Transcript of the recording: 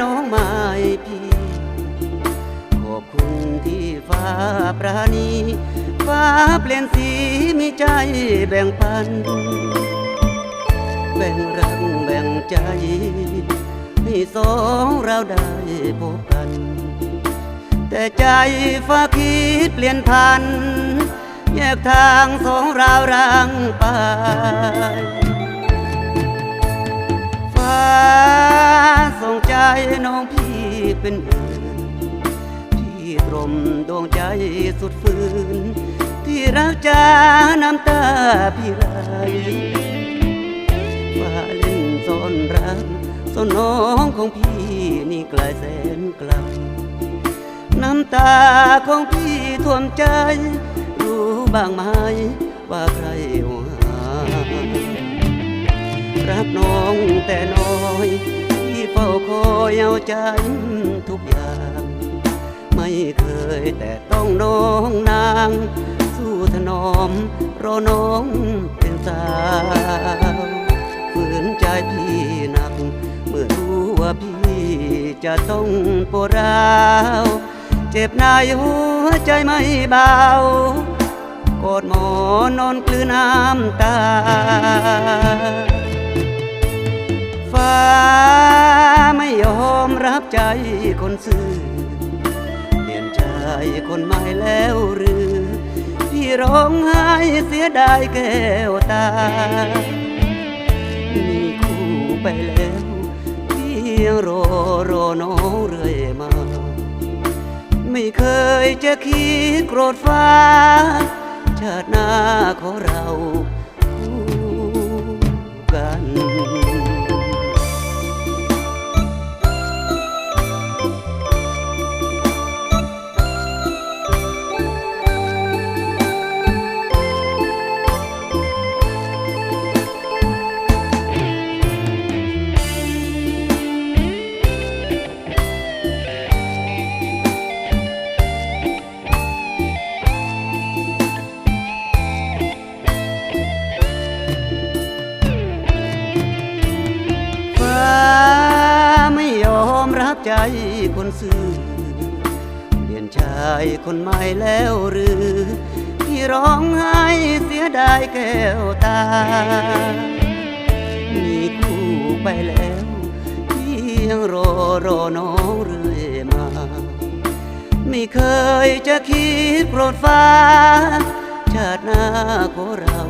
น้องไม้พี่ ขอบคุณที่ฟ้าปราณีฟ้าเปลี่ยนสีมีใจแบ่งปัน แบ่งรักแบ่งใจให้สองเราได้พบกัน แต่ใจฟ้าคิดเปลี่ยนพัน แยกทางสองเราร่างไป เป็นอื่นที่ตรมดวงใจสุดฝืนที่รักจาน้ำตาพี่ไหลฟ้าเล่นซ่อนรักซ่อนน้องของพี่นี่ไกลแสนไกลน้ำตาของพี่ท่วมใจ รู้บ้างไหมว่าใครหวงหารักน้องแต่น้อย เฝ้าคอยเอาใจทุกอย่าง ไม่เคยแต่ต้องน้องนาง สู้ถนอมรอน้องเป็นสาวฝืนใจพี่หนัก เมื่อรู้ว่าพี่จะต้องปวดร้าวเจ็บในหัวใจไม่เบากอดหมอนอนกลืนน้ำตา ฟ้า บใจคนซื่อเปลี่ยนใจคนใหม่แล้วหรือพี่ร้องไห้เสียดายแก้วตา มีคู่ไปแล้วพี่ยังรอรอน้องเรื่อยมา ไม่เคยจะคิดโกรธฟ้า ชาติหน้าของเรา คนซื่อเปลี่ยนชายคนใหม่แล้วหรือ ที่ร้องไห้เสียดายแก้วตา มีคู่ไปแล้วที่ยังรอรอน้องเรื่อยมา ไม่เคยจะคิดโกรธฟ้า ชาติหน้าของเรา